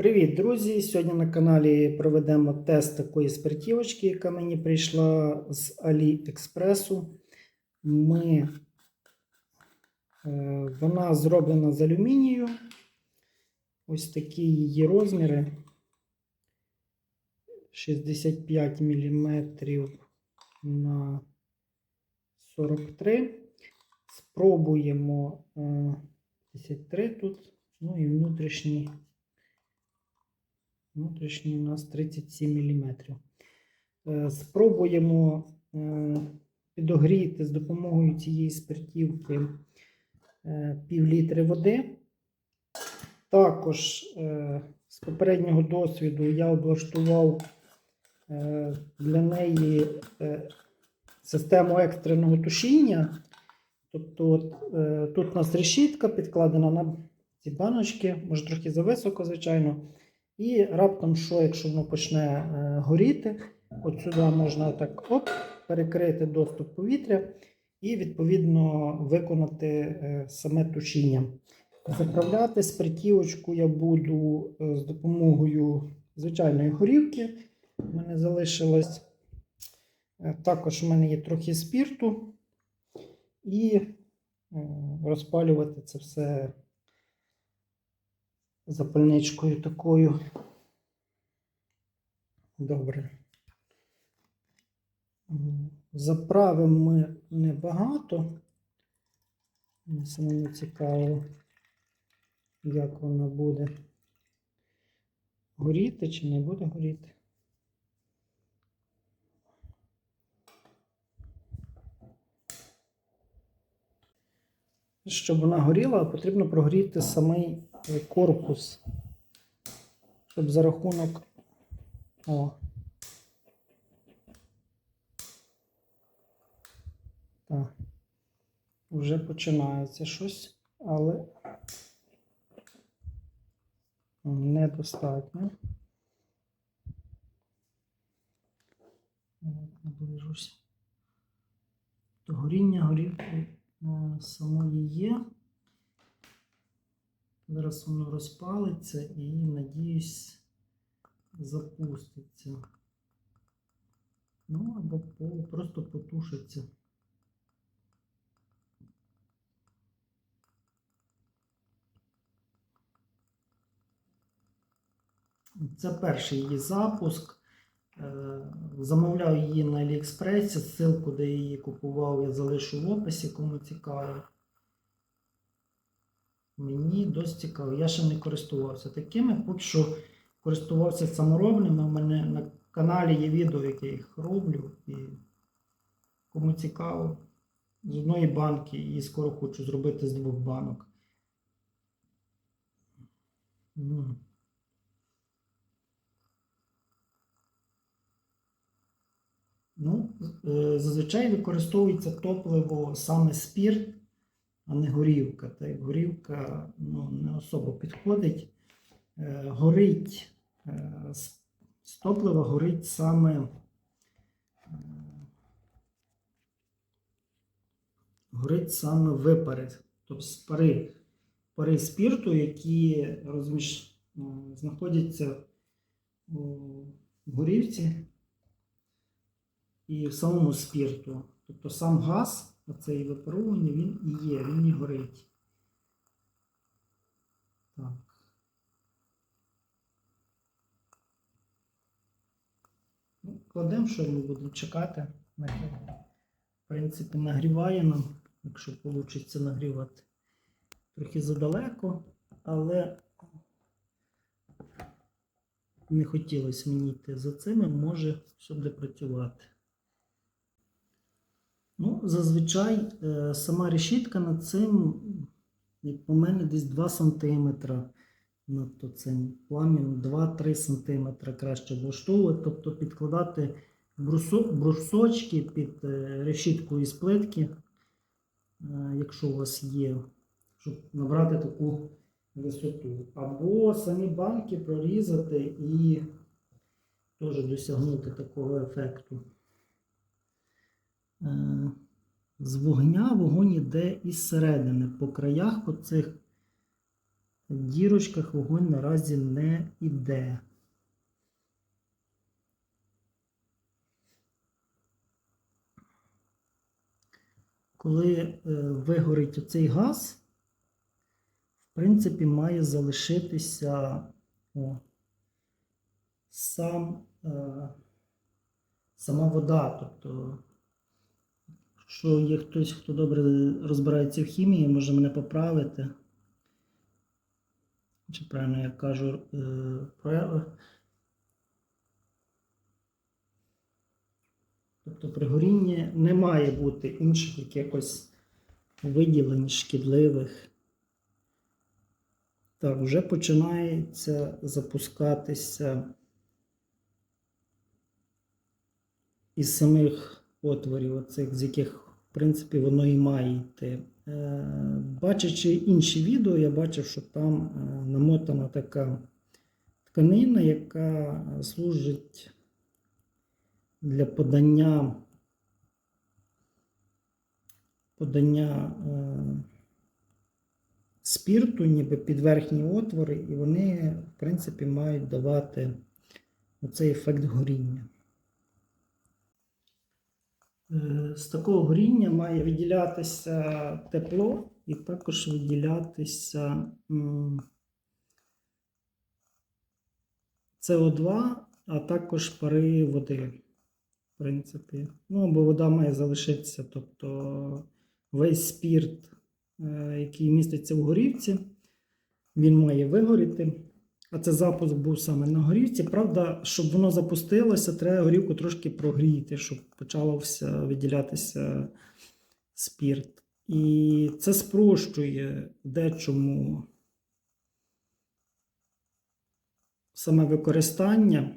Привіт, друзі! Сьогодні на каналі проведемо тест такої спиртівочки, яка мені прийшла з AliExpress. Ми, е, вона зроблена з алюмінію. Ось такі її розміри. 65 мм на 43. Спробуємо е, 53 тут, ну і внутрішній. Внутрішній у нас 37 мм. Спробуємо е, підогріти з допомогою цієї спиртівки е, пів літри води. Також е, з попереднього досвіду я облаштував е, для неї е, систему екстреного тушіння. Тобто, от, е, тут у нас решітка підкладена на ці баночки, може трохи зависоко, звичайно. І раптом, що, якщо воно почне е, горіти, от сюди можна так оп, перекрити доступ повітря і, відповідно, виконати е, саме тушіння. Заправляти спиртівочку я буду е, з допомогою звичайної горівки. У мене залишилось. Також в мене є трохи спірту. І розпалювати це все запальничкою такою. Добре. Заправимо ми небагато. Мені самому цікаво, як вона буде горіти чи не буде горіти. Щоб вона горіла, потрібно прогріти самий корпус. Щоб за рахунок. О. Так. Вже починається щось, але недостатньо. То горіння горілки е, самої є. Зараз воно розпалиться і, надіюсь, запуститься. Ну, або просто потушиться. Це перший її запуск. Е, Замовляв її на Аліекспресі. Ссылку, де її купував, я залишу в описі, кому цікаво. Мені досить цікаво. Я ще не користувався такими, поки що користувався саморобними. У мене на каналі є відео, як я їх роблю. І кому цікаво, з одної банки і скоро хочу зробити з двох банок. Ну, е, зазвичай використовується топливо саме спірт, а не горівка. Та й горівка ну, не особо підходить. Е, Горить е, з- топлива горить саме е, горить саме випари, тобто пари, пари спірту, які розміщ... е, знаходяться у горівці і в самому спірту. Тобто сам газ, оцей випаровування, він і є, він і горить. Так. Ну, кладемо, що ми будемо чекати. В принципі, нагріває нам, якщо вийде нагрівати. Трохи задалеко, але не хотілося мені йти за цими, може все буде працювати. Зазвичай е, сама решітка над цим, як по мене, десь 2 см над цим плам'ям 2-3 см краще влаштовувати, тобто підкладати брусочки під е, решітку із плитки, е, якщо у вас є, щоб набрати таку висоту. Або самі банки прорізати і теж досягнути такого ефекту. З вогня вогонь іде із середини. По краях по цих дірочках вогонь наразі не йде. Коли е, вигорить оцей газ, в принципі, має залишитися о, сам, е, сама вода. Тобто, якщо є хтось, хто добре розбирається в хімії, може мене поправити. Чи правильно я кажу, е, про- Тобто при горінні не має бути інших якихось виділень шкідливих. Так, вже починається запускатися із самих отворів, оцих, з яких, в принципі, воно і має йти. Е, Бачачи інші відео, я бачив, що там е, намотана така тканина, яка служить для подання, подання е, спірту, ніби під верхні отвори, і вони, в принципі, мають давати оцей ефект горіння. Е, З такого горіння має виділятися тепло і також виділятися СО2, а також пари води. В принципі. Ну, бо вода має залишитися. Тобто весь спірт, е, який міститься в горівці, він має вигоріти. А це запуск був саме на горівці. Правда, щоб воно запустилося, треба горівку трошки прогріти, щоб почався виділятися спірт. І це спрощує дечому саме використання,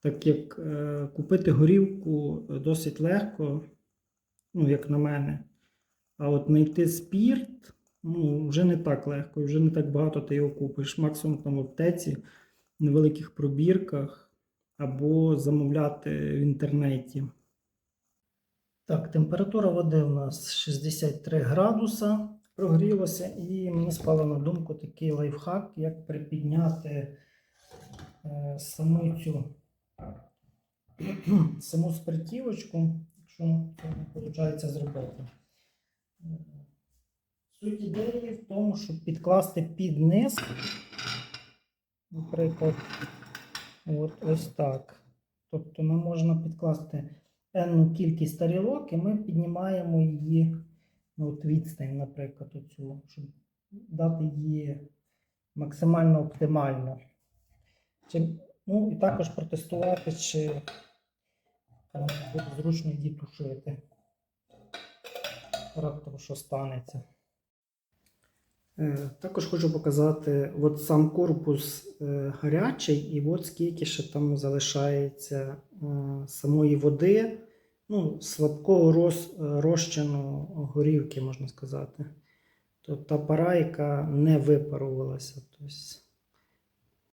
так як е, купити горівку досить легко, ну, як на мене. А от знайти спірт ну, вже не так легко, і вже не так багато ти його купиш. Максимум там в аптеці, в невеликих пробірках, або замовляти в інтернеті. Так, температура води у нас 63 градуса прогрілося, і мені спало на думку такий лайфхак, як припідняти е, саму цю саму спиртівочку, якщо це не виходить зробити. Суть ідеї в тому, щоб підкласти під низ, наприклад, от ось так. Тобто ми можна підкласти енну кількість тарілок, і ми піднімаємо її ну, от відстань, наприклад, оцю, щоб дати її максимально оптимально. Чи, ну, і також протестувати, чи буде зручно її тушити. Раптом що станеться. Е, Також хочу показати, от сам корпус е, гарячий, і от скільки ще там залишається е, самої води, ну, слабкого роз, розчину горівки, можна сказати. Тобто пара, яка не випарувалася. Тобто,